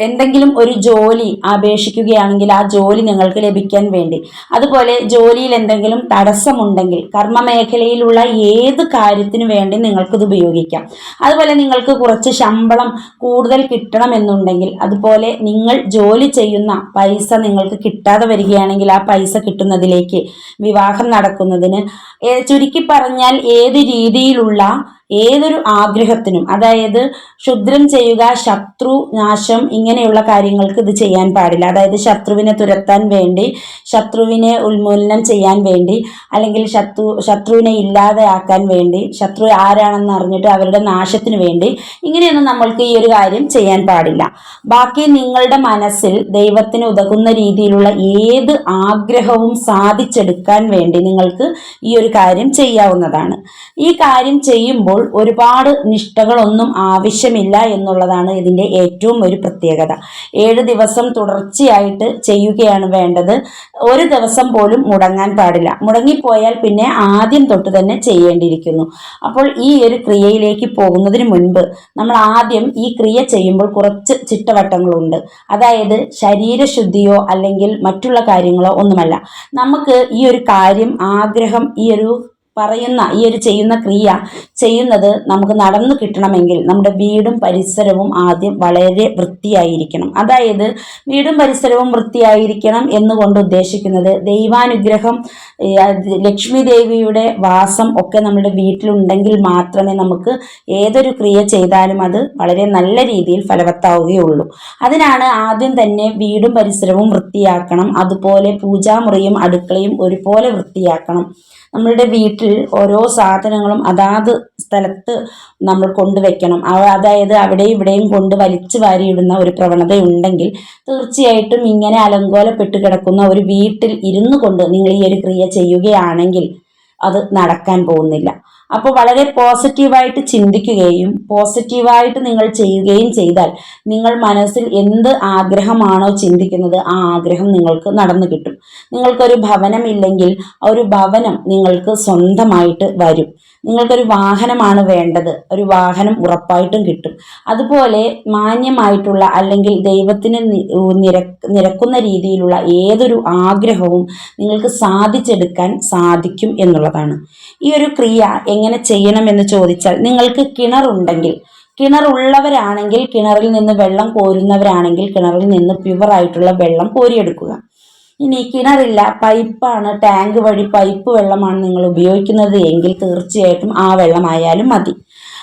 എന്തെങ്കിലും ഒരു ജോലി അപേക്ഷിക്കുകയാണെങ്കിൽ ആ ജോലി നിങ്ങൾക്ക് ലഭിക്കാൻ വേണ്ടി. അതുപോലെ ജോലിയിൽ എന്തെങ്കിലും തടസ്സമുണ്ടെങ്കിൽ കർമ്മ മേഖലയിലുള്ള ഏത് കാര്യത്തിനു വേണ്ടി നിങ്ങൾക്കിത് ഉപയോഗിക്കാം. അതുപോലെ നിങ്ങൾക്ക് കുറച്ച് ശമ്പളം കൂടുതൽ കിട്ടണം എന്നുണ്ടെങ്കിൽ അതുപോലെ നിങ്ങൾ ജോലി ചെയ്യുന്ന പൈസ നിങ്ങൾക്ക് കിട്ടാതെ വരികയാണെങ്കിൽ ആ പൈസ കിട്ടുന്നതിലേക്ക് വിവാഹം നടക്കുന്നതിന് ചുരുക്കി പറഞ്ഞാൽ ഏത് രീതിയിലുള്ള ഏതൊരു ആഗ്രഹത്തിനും അതായത് ക്ഷുദ്രം ചെയ്യുക ശത്രു നാശം ഇങ്ങനെയുള്ള കാര്യങ്ങൾക്ക് ഇത് ചെയ്യാൻ പാടില്ല. അതായത് ശത്രുവിനെ തുരത്താൻ വേണ്ടി ശത്രുവിനെ ഉന്മൂലനം ചെയ്യാൻ വേണ്ടി അല്ലെങ്കിൽ ശത്രു ശത്രുവിനെ ഇല്ലാതെയാക്കാൻ വേണ്ടി ശത്രു ആരാണെന്ന് അറിഞ്ഞിട്ട് അവരുടെ നാശത്തിന് വേണ്ടി ഇങ്ങനെയൊന്നും നമ്മൾക്ക് ഈ ഒരു കാര്യം ചെയ്യാൻ പാടില്ല. ബാക്കി നിങ്ങളുടെ മനസ്സിൽ ദൈവത്തിന് ഉതകുന്ന രീതിയിലുള്ള ഏത് ആഗ്രഹവും സാധിച്ചെടുക്കാൻ വേണ്ടി നിങ്ങൾക്ക് ഈ ഒരു കാര്യം ചെയ്യാവുന്നതാണ്. ഈ കാര്യം ചെയ്യുമ്പോൾ ഒരുപാട് നിഷ്ഠകളൊന്നും ആവശ്യമില്ല എന്നുള്ളതാണ് ഇതിന്റെ ഏറ്റവും ഒരു പ്രത്യേകത. ഏഴ് ദിവസം തുടർച്ചയായിട്ട് ചെയ്യുകയാണ് വേണ്ടത്. ഒരു ദിവസം പോലും മുടങ്ങാൻ പാടില്ല. മുടങ്ങിപ്പോയാൽ പിന്നെ ആദ്യം തൊട്ട് തന്നെ ചെയ്യേണ്ടിയിരിക്കുന്നു. അപ്പോൾ ഈ ഒരു ക്രിയയിലേക്ക് പോകുന്നതിന് മുൻപ് നമ്മൾ ആദ്യം ഈ ക്രിയ ചെയ്യുമ്പോൾ കുറച്ച് ചിട്ടവട്ടങ്ങളുണ്ട്. അതായത് ശരീരശുദ്ധിയോ അല്ലെങ്കിൽ മറ്റുള്ള കാര്യങ്ങളോ ഒന്നുമല്ല. നമുക്ക് ഈ ഒരു കാര്യം ആഗ്രഹം ഈ ഒരു പറയുന്ന ഈ ഒരു ചെയ്യുന്ന ക്രിയ ചെയ്യുന്നത് നമുക്ക് നടന്നു കിട്ടണമെങ്കിൽ നമ്മുടെ വീടും പരിസരവും ആദ്യം വളരെ വൃത്തിയായിരിക്കണം. അതായത് വീടും പരിസരവും വൃത്തിയായിരിക്കണം എന്നുകൊണ്ട് ഉദ്ദേശിക്കുന്നത് ദൈവാനുഗ്രഹം ലക്ഷ്മി ദേവിയുടെ വാസം ഒക്കെ നമ്മുടെ വീട്ടിലുണ്ടെങ്കിൽ മാത്രമേ നമുക്ക് ഏതൊരു ക്രിയ ചെയ്താലും അത് വളരെ നല്ല രീതിയിൽ ഫലവത്താവുകയുള്ളൂ. അതിനാണ് ആദ്യം തന്നെ വീടും പരിസരവും വൃത്തിയാക്കണം. അതുപോലെ പൂജാമുറിയും അടുക്കളയും ഒരുപോലെ വൃത്തിയാക്കണം. നമ്മളുടെ വീട്ടിൽ ഓരോ സാധനങ്ങളും അതാത് സ്ഥലത്ത് നമ്മൾ കൊണ്ടുവയ്ക്കണം അതായത് അവിടെയും ഇവിടെയും കൊണ്ട് വലിച്ചു വാരിയിടുന്ന ഒരു പ്രവണത ഉണ്ടെങ്കിൽ തീർച്ചയായിട്ടും ഇങ്ങനെ അലങ്കോലപ്പെട്ട് കിടക്കുന്ന ഒരു വീട്ടിൽ ഇരുന്നു കൊണ്ട് നിങ്ങൾ ഈ ഒരു ക്രിയ ചെയ്യുകയാണെങ്കിൽ അത് നടക്കാൻ പോകുന്നില്ല. അപ്പോൾ വളരെ പോസിറ്റീവായിട്ട് ചിന്തിക്കുകയും പോസിറ്റീവായിട്ട് നിങ്ങൾ ചെയ്യുകയും ചെയ്താൽ നിങ്ങൾ മനസ്സിൽ എന്ത് ആഗ്രഹമാണോ ചിന്തിക്കുന്നത് ആ ആഗ്രഹം നിങ്ങൾക്ക് നടന്നു കിട്ടും. നിങ്ങൾക്കൊരു ഭവനമില്ലെങ്കിൽ ഒരു ഭവനം നിങ്ങൾക്ക് സ്വന്തമായിട്ട് വരും. നിങ്ങൾക്കൊരു വാഹനമാണ് വേണ്ടത്. ഒരു വാഹനം ഉറപ്പായിട്ടും കിട്ടും. അതുപോലെ മാന്യമായിട്ടുള്ള അല്ലെങ്കിൽ ദൈവത്തിന് നിരക്കുന്ന രീതിയിലുള്ള ഏതൊരു ആഗ്രഹവും നിങ്ങൾക്ക് സാധിച്ചെടുക്കാൻ സാധിക്കും എന്നുള്ളതാണ്. ഈ ഒരു ക്രിയ എങ്ങനെ ചെയ്യണമെന്ന് ചോദിച്ചാൽ നിങ്ങൾക്ക് കിണറുണ്ടെങ്കിൽ കിണറുള്ളവരാണെങ്കിൽ കിണറിൽ നിന്ന് വെള്ളം കോരുന്നവരാണെങ്കിൽ കിണറിൽ നിന്ന് പ്യുവറായിട്ടുള്ള വെള്ളം കോരിയെടുക്കുക. ഇനി കിണറില്ല പൈപ്പാണ് ടാങ്ക് വഴി പൈപ്പ് വെള്ളമാണ് നിങ്ങൾ ഉപയോഗിക്കുന്നത് എങ്കിൽ തീർച്ചയായിട്ടും ആ വെള്ളമായാലും മതി.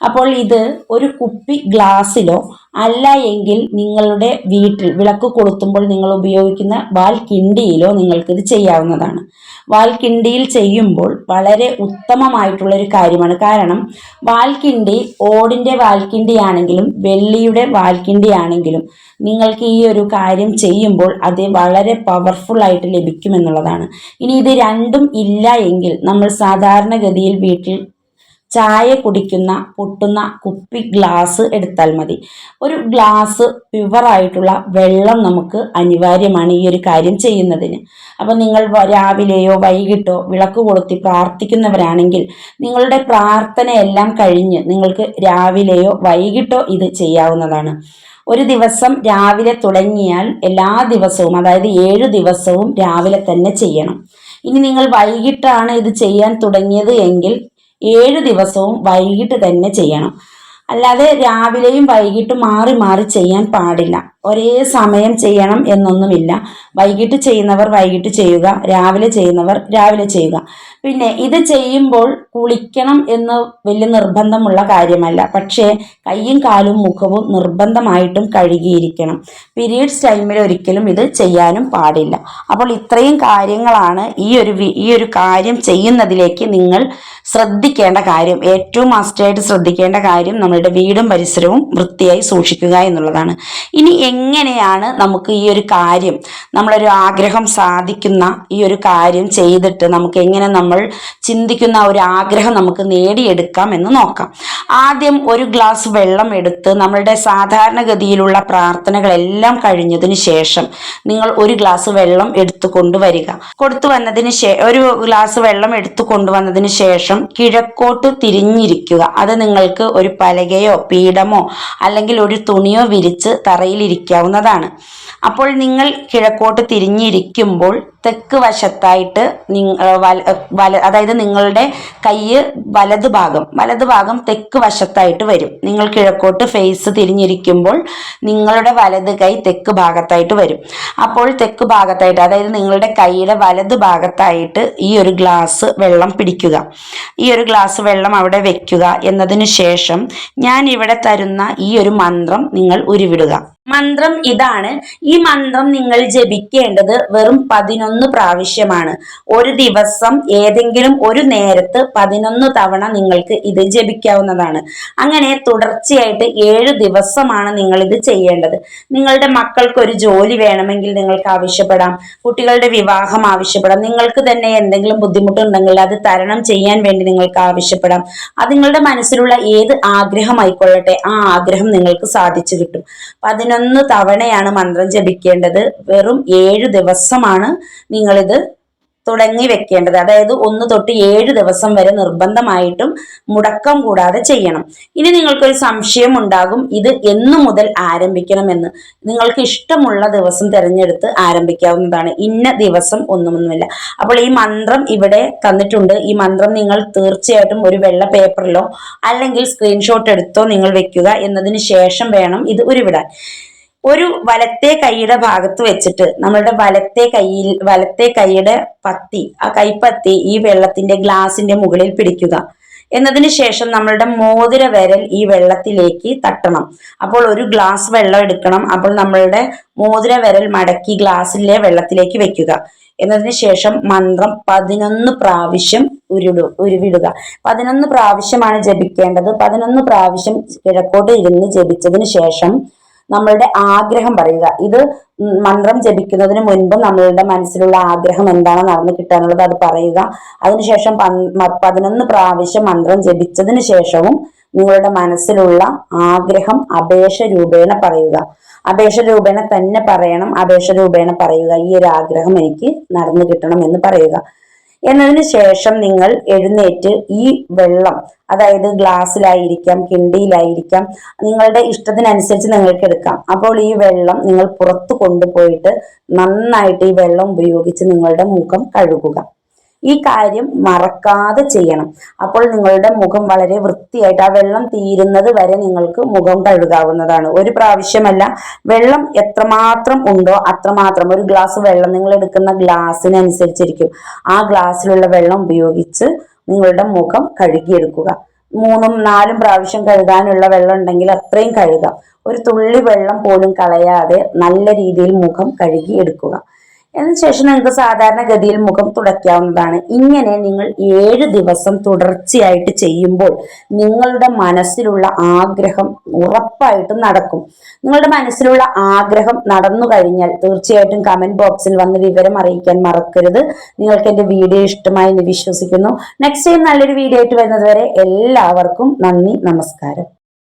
അപ്പോൾ ഇത് ഒരു കുപ്പി ഗ്ലാസ്സിലോ അല്ല എങ്കിൽ നിങ്ങളുടെ വീട്ടിൽ വിളക്ക് കൊളുത്തുമ്പോൾ നിങ്ങൾ ഉപയോഗിക്കുന്ന വാൽക്കിണ്ടിയിലോ നിങ്ങൾക്കിത് ചെയ്യാവുന്നതാണ്. വാൽക്കിണ്ടിയിൽ ചെയ്യുമ്പോൾ വളരെ ഉത്തമമായിട്ടുള്ള ഒരു കാര്യമാണ്. കാരണം വാൽക്കിണ്ടി ഓടിന്റെ വാൽക്കിണ്ടി ആണെങ്കിലും വെള്ളിയുടെ വാൽക്കിണ്ടി ആണെങ്കിലും നിങ്ങൾക്ക് ഈ ഒരു കാര്യം ചെയ്യുമ്പോൾ അത് വളരെ പവർഫുൾ ആയിട്ട് ലഭിക്കുമെന്നുള്ളതാണ്. ഇനി ഇത് രണ്ടും ഇല്ല എങ്കിൽ നമ്മൾ സാധാരണഗതിയിൽ വീട്ടിൽ ചായ കുടിക്കുന്ന പൊട്ടുന്ന കുപ്പി ഗ്ലാസ് എടുത്താൽ മതി. ഒരു ഗ്ലാസ് പ്യുവറായിട്ടുള്ള വെള്ളം നമുക്ക് അനിവാര്യമാണ് ഈ ഒരു കാര്യം ചെയ്യുന്നതിന്. അപ്പോൾ നിങ്ങൾ രാവിലെയോ വൈകിട്ടോ വിളക്ക് കൊളുത്തി പ്രാർത്ഥിക്കുന്നവരാണെങ്കിൽ നിങ്ങളുടെ പ്രാർത്ഥനയെല്ലാം കഴിഞ്ഞ് നിങ്ങൾക്ക് രാവിലെയോ വൈകിട്ടോ ഇത് ചെയ്യാവുന്നതാണ്. ഒരു ദിവസം രാവിലെ തുടങ്ങിയാൽ എല്ലാ ദിവസവും അതായത് ഏഴ് ദിവസവും രാവിലെ തന്നെ ചെയ്യണം. ഇനി നിങ്ങൾ വൈകിട്ടാണ് ഇത് ചെയ്യാൻ തുടങ്ങിയത് എങ്കിൽ ഏഴ് ദിവസവും വൈകിട്ട് തന്നെ ചെയ്യണം. അല്ലാതെ രാവിലെയും വൈകിട്ടും മാറി മാറി ചെയ്യാൻ പാടില്ല. ഒരേ സമയം ചെയ്യണം എന്നൊന്നുമില്ല. വൈകിട്ട് ചെയ്യുന്നവർ വൈകിട്ട് ചെയ്യുക രാവിലെ ചെയ്യുന്നവർ രാവിലെ ചെയ്യുക. പിന്നെ ഇത് ചെയ്യുമ്പോൾ കുളിക്കണം എന്ന് വലിയ നിർബന്ധമുള്ള കാര്യമല്ല. പക്ഷേ കൈയും കാലും മുഖവും നിർബന്ധമായിട്ടും കഴുകിയിരിക്കണം. പീരീഡ്സ് ടൈമിൽ ഒരിക്കലും ഇത് ചെയ്യാനും പാടില്ല. അപ്പോൾ ഇത്രയും കാര്യങ്ങളാണ് ഈ ഒരു ഈ ഒരു കാര്യം ചെയ്യുന്നതിലേക്ക് നിങ്ങൾ ശ്രദ്ധിക്കേണ്ട കാര്യം. ഏറ്റവും മസ്റ്റായിട്ട് ശ്രദ്ധിക്കേണ്ട കാര്യം നമ്മളുടെ വീടും പരിസരവും വൃത്തിയായി സൂക്ഷിക്കുക എന്നുള്ളതാണ്. ഇനി എങ്ങനെയാണ് നമുക്ക് ഈ ഒരു കാര്യം നമ്മളൊരു ആഗ്രഹം സാധിക്കുന്ന ഈ ഒരു കാര്യം ചെയ്തിട്ട് നമുക്ക് എങ്ങനെ നമ്മൾ ചിന്തിക്കുന്ന ഒരു ആഗ്രഹം നമുക്ക് നേടിയെടുക്കാം എന്ന് നോക്കാം. ആദ്യം ഒരു ഗ്ലാസ് വെള്ളം എടുത്ത് നമ്മളുടെ സാധാരണഗതിയിലുള്ള പ്രാർത്ഥനകളെല്ലാം കഴിഞ്ഞതിന് ശേഷം നിങ്ങൾ ഒരു ഗ്ലാസ് വെള്ളം എടുത്തു കൊണ്ടുവരിക. കൊടുത്തു വന്നതിന് ശേ ഒരു ഗ്ലാസ് വെള്ളം എടുത്തു കൊണ്ടുവന്നതിന് ശേഷം കിഴക്കോട്ട് തിരിഞ്ഞിരിക്കുക. അത് നിങ്ങൾക്ക് ഒരു പലകയോ പീഠമോ അല്ലെങ്കിൽ ഒരു തുണിയോ വിരിച്ച് തറയിലിരിക്കാവുന്നതാണ് അപ്പോൾ നിങ്ങൾ കിഴക്കോട്ട് തിരിഞ്ഞിരിക്കുമ്പോൾ തെക്ക് വശത്തായിട്ട് വല അതായത് നിങ്ങളുടെ കയ്യ് വലത് ഭാഗം വലത് ഭാഗം തെക്ക് വശത്തായിട്ട് വരും. നിങ്ങൾ കിഴക്കോട്ട് ഫേസ് തിരിഞ്ഞിരിക്കുമ്പോൾ നിങ്ങളുടെ വലത് കൈ തെക്ക് ഭാഗത്തായിട്ട് വരും. അപ്പോൾ തെക്ക് ഭാഗത്തായിട്ട് അതായത് നിങ്ങളുടെ കൈയുടെ വലത് ഭാഗത്തായിട്ട് ഈ ഒരു ഗ്ലാസ് വെള്ളം പിടിക്കുക. ഈ ഒരു ഗ്ലാസ് വെള്ളം അവിടെ വെക്കുക എന്നതിന് ശേഷം ഞാൻ ഇവിടെ തരുന്ന ഈ ഒരു മന്ത്രം നിങ്ങൾ ഉരുവിടുക. മന്ത്രം ഇതാണ്. ഈ മന്ത്രം നിങ്ങൾ ജപിക്കേണ്ടത് വെറും പതിനൊന്ന് പ്രാവശ്യമാണ്. ഒരു ദിവസം ഏതെങ്കിലും ഒരു നേരത്ത് പതിനൊന്ന് തവണ നിങ്ങൾക്ക് ഇത് ജപിക്കാവുന്നതാണ്. അങ്ങനെ തുടർച്ചയായിട്ട് ഏഴ് ദിവസമാണ് നിങ്ങൾ ഇത് ചെയ്യേണ്ടത്. നിങ്ങളുടെ മക്കൾക്ക് ഒരു ജോലി വേണമെങ്കിൽ നിങ്ങൾക്ക് ആവശ്യപ്പെടാം. കുട്ടികളുടെ വിവാഹം ആവശ്യപ്പെടാം. നിങ്ങൾക്ക് തന്നെ എന്തെങ്കിലും ബുദ്ധിമുട്ടുണ്ടെങ്കിൽ അത് തരണം ചെയ്യാൻ വേണ്ടി നിങ്ങൾക്ക് ആവശ്യപ്പെടാം. അത് നിങ്ങളുടെ മനസ്സിലുള്ള ഏത് ആഗ്രഹമായിക്കൊള്ളട്ടെ ആ ആഗ്രഹം നിങ്ങൾക്ക് സാധിച്ചു കിട്ടും. പതിനൊന്ന് തവണയാണ് മന്ത്രം ജപിക്കേണ്ടത്. വെറും ഏഴ് ദിവസമാണ് നിങ്ങളിത് തുടങ്ങി വെക്കേണ്ടത്. അതായത് ഒന്ന് തൊട്ട് ഏഴ് ദിവസം വരെ നിർബന്ധമായിട്ടും മുടക്കം കൂടാതെ ചെയ്യണം. ഇനി നിങ്ങൾക്കൊരു സംശയം ഉണ്ടാകും ഇത് എന്നു മുതൽ ആരംഭിക്കണമെന്ന്. നിങ്ങൾക്ക് ഇഷ്ടമുള്ള ദിവസം തിരഞ്ഞെടുത്ത് ആരംഭിക്കാവുന്നതാണ്. ഇന്ന ദിവസം ഒന്നുമൊന്നുമില്ല. അപ്പോൾ ഈ മന്ത്രം ഇവിടെ തന്നിട്ടുണ്ട്. ഈ മന്ത്രം നിങ്ങൾ തീർച്ചയായിട്ടും ഒരു വെള്ള പേപ്പറിലോ അല്ലെങ്കിൽ സ്ക്രീൻഷോട്ട് എടുത്തോ നിങ്ങൾ വെക്കുക. എന്നതിന് ശേഷം വേണം ഇത് ഉരുവിടാൻ. ഒരു വലത്തെ കൈയുടെ ഭാഗത്ത് വെച്ചിട്ട് നമ്മളുടെ വലത്തെ കൈയിൽ വലത്തെ കൈയുടെ പത്തി ആ കൈപ്പത്തി ഈ വെള്ളത്തിന്റെ ഗ്ലാസിന്റെ മുകളിൽ പിടിക്കുക. എന്നതിന് ശേഷം നമ്മളുടെ മോതിര വിരൽ ഈ വെള്ളത്തിലേക്ക് തട്ടണം. അപ്പോൾ ഒരു ഗ്ലാസ് വെള്ളം എടുക്കണം. അപ്പോൾ നമ്മളുടെ മോതിര വിരൽ മടക്കി ഗ്ലാസ്സിലെ വെള്ളത്തിലേക്ക് വെക്കുക. എന്നതിന് ശേഷം മന്ത്രം പതിനൊന്ന് പ്രാവശ്യം ഉരുടു ഉരുവിടുക. പതിനൊന്ന് പ്രാവശ്യമാണ് ജപിക്കേണ്ടത്. പതിനൊന്ന് പ്രാവശ്യം കിഴക്കോട്ട് ഇരുന്ന് ജപിച്ചതിന് ശേഷം നമ്മളുടെ ആഗ്രഹം പറയുക. ഇത് മന്ത്രം ജപിക്കുന്നതിന് മുൻപ് നമ്മളുടെ മനസ്സിലുള്ള ആഗ്രഹം എന്താണ് നടന്നു കിട്ടാനുള്ളത് അത് പറയുക. അതിനുശേഷം പതിനൊന്ന് പ്രാവശ്യം മന്ത്രം ജപിച്ചതിന് ശേഷവും നിങ്ങളുടെ മനസ്സിലുള്ള ആഗ്രഹം അപേക്ഷ രൂപേണ പറയുക. അപേക്ഷ രൂപേണ തന്നെ പറയണം. അപേക്ഷ രൂപേണ പറയുക. ഈ ഒരു ആഗ്രഹം എനിക്ക് നടന്നു കിട്ടണം എന്ന് പറയുക. എന്നതിന് ശേഷം നിങ്ങൾ എഴുന്നേറ്റ് ഈ വെള്ളം അതായത് ഗ്ലാസ്സിലായിരിക്കാം കിണ്ടിയിലായിരിക്കാം നിങ്ങളുടെ ഇഷ്ടത്തിനനുസരിച്ച് നിങ്ങൾക്ക് എടുക്കാം. അപ്പോൾ ഈ വെള്ളം നിങ്ങൾ പുറത്ത് കൊണ്ടുപോയിട്ട് നന്നായിട്ട് ഈ വെള്ളം ഉപയോഗിച്ച് നിങ്ങളുടെ മുഖം കഴുകുക. ഈ കാര്യം മറക്കാതെ ചെയ്യണം. അപ്പോൾ നിങ്ങളുടെ മുഖം വളരെ വൃത്തിയായിട്ട് ആ വെള്ളം തീരുന്നത് വരെ നിങ്ങൾക്ക് മുഖം കഴുകാവുന്നതാണ്. ഒരു പ്രാവശ്യമല്ല വെള്ളം എത്രമാത്രം ഉണ്ടോ അത്രമാത്രം. ഒരു ഗ്ലാസ് വെള്ളം നിങ്ങൾ എടുക്കുന്ന ഗ്ലാസ്സിനനുസരിച്ചിരിക്കും. ആ ഗ്ലാസ്സിലുള്ള വെള്ളം ഉപയോഗിച്ച് നിങ്ങളുടെ മുഖം കഴുകിയെടുക്കുക. മൂന്നും നാലും പ്രാവശ്യം കഴുകാനുള്ള വെള്ളം ഉണ്ടെങ്കിൽ അത്രയും കഴുകാം. ഒരു തുള്ളി വെള്ളം പോലും കളയാതെ നല്ല രീതിയിൽ മുഖം കഴുകി എടുക്കുക അതിനുശേഷം നിങ്ങൾക്ക് സാധാരണഗതിയിൽ മുഖം തുടയ്ക്കാവുന്നതാണ്. ഇങ്ങനെ നിങ്ങൾ ഏഴ് ദിവസം തുടർച്ചയായിട്ട് ചെയ്യുമ്പോൾ നിങ്ങളുടെ മനസ്സിലുള്ള ആഗ്രഹം ഉറപ്പായിട്ടും നടക്കും. നിങ്ങളുടെ മനസ്സിലുള്ള ആഗ്രഹം നടന്നു കഴിഞ്ഞാൽ തീർച്ചയായിട്ടും കമന്റ് ബോക്സിൽ വന്ന് വിവരം അറിയിക്കാൻ മറക്കരുത്. നിങ്ങൾക്ക് എന്റെ വീഡിയോ ഇഷ്ടമായി എന്ന് വിശ്വസിക്കുന്നു. നെക്സ്റ്റ് ടൈം നല്ലൊരു വീഡിയോ ആയിട്ട് വരുന്നത് വരെ എല്ലാവർക്കും നന്ദി നമസ്കാരം.